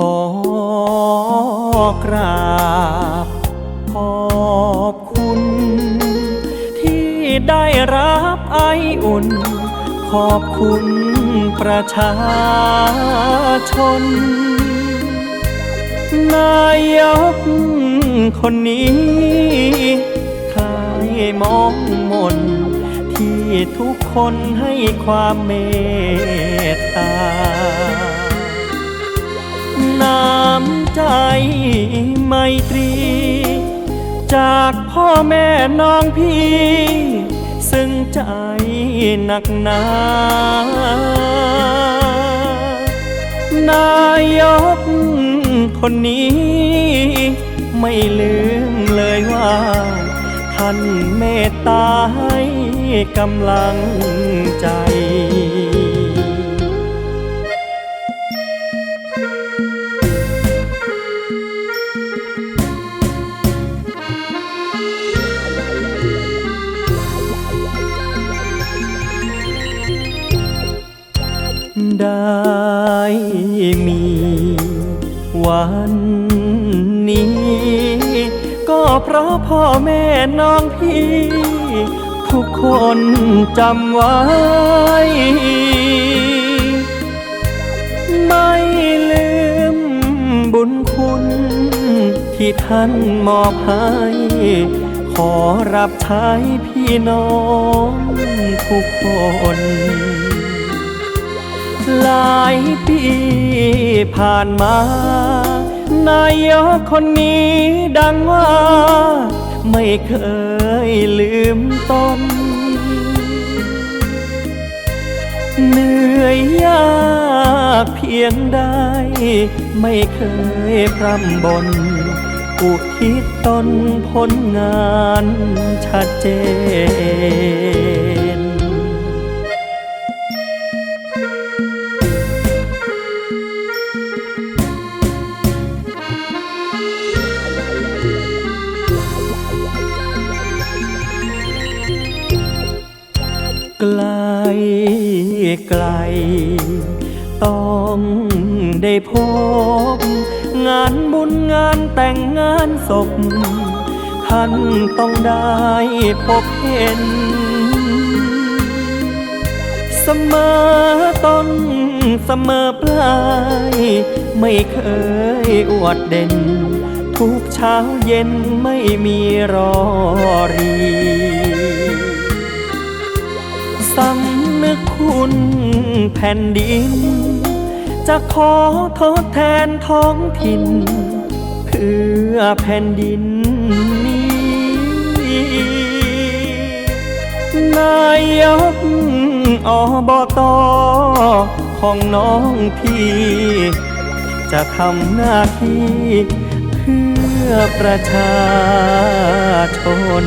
อกราบขอบคุณ ที่ได้รับไออุ่น ขอบคุณประชาชน นายกคนนี้ทายมองมน ที่ทุกคนให้ความเมตตา ใจไมตรี จากพ่อแม่น้องพี่ ซึ่งใจหนักหนานายกคนนี้ ไม่ลืมเลยว่า ท่านเมตตาให้กำลังใจ ได้มีวันนี้ ก็เพราะพ่อแม่น้องพี่ ทุกคนจำไว้ ไม่ลืมบุญคุณ ที่ท่านมอบให้ ขอรับใช้พี่น้องทุกคน หลายปีผ่านมา นายกคนนี้ดังว่า ไม่เคยลืมตนเหนื่อยยากเพียงใด ไม่เคยพร่ำบนอุทิศตนผลงานชัดเจน ไกลไกล ต้องได้พบ งานบุญงานแต่งงานศพ ท่านต้องได้พบเห็น เสมอต้นเสมอปลาย ไม่เคยอวดเด่น ทุกเช้าเย็นไม่มีรอรี สำนึกคุณแผ่นดิน จะขอทดแทนท้องถิ่น เพื่อแผ่นดินนี้ นายกอบตของน้องพี่ จะทำหน้าที่เพื่อประชาชน